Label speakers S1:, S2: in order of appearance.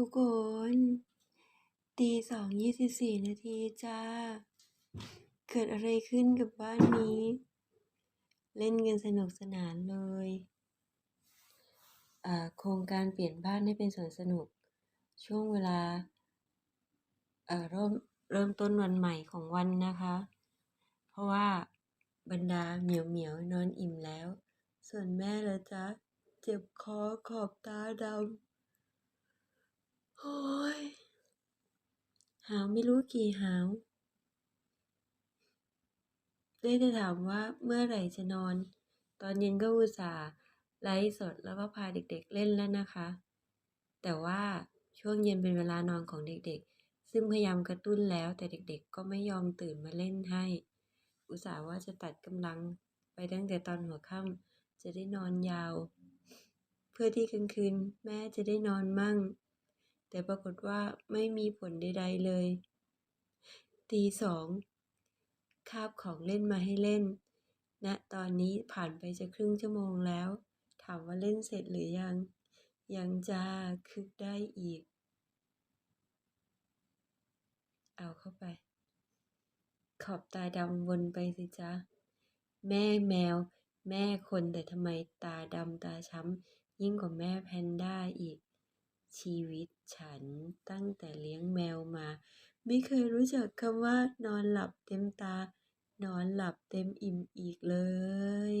S1: ทุกคนตีสองยี่สิบสี่นาทีจ้า เกิดอะไรขึ้นกับบ้านนี้ เล่นกันสนุกสนานเลยอ่าโครงการเปลี่ยนบ้านให้เป็นสวนสนุก ช่วงเวลาเอ่อเริ่มเริ่มต้นวันใหม่ของวันนะคะ เพราะว่าบรรดาเหมียวเหมียวนอนอิ่มแล้ว ส่วนแม่ละจ๊ะ เจ็บคอขอบตาดำ โอ้ย หาวไม่รู้กี่หาวได้แต่ถามว่าเมื่อไหร่จะนอน ตอนเย็นก็อุตส่าห์ไลฟ์สดแล้วก็พาเด็กๆเล่นแล้วนะคะ แต่ว่าช่วงเย็นเป็นเวลานอนของเด็กๆ ซึ่งพยายามกระตุ้นแล้วแต่เด็กๆ ก็ไม่ยอมตื่นมาเล่นให้ อุตส่าห์ว่าจะตัดกำลังไปตั้งแต่ตอนหัวค่ำจะได้นอนยาว เพื่อที่กลางคืนแม่จะได้นอนมั่ง แต่ปรากฏว่าไม่มีผลใดๆเลย ตีสองคาบของเล่นมาให้เล่นณตอนนี้ผ่านไปจะครึ่งชั่วโมงแล้ว ถามว่าเล่นเสร็จหรือยัง ยังจ้าคึกได้อีก เอาเข้าไป ขอบตาดำวนไปสิจ๊ะ แม่แมว แม่คนแต่ทำไมตาดำตาช้ำยิ่งกว่าแม่แพนด้าอีก ชีวิตฉันตั้งแต่เลี้ยงแมวมา ไม่เคยรู้จักคำว่านอนหลับเต็มตา นอนหลับเต็มอิ่มอีกเลย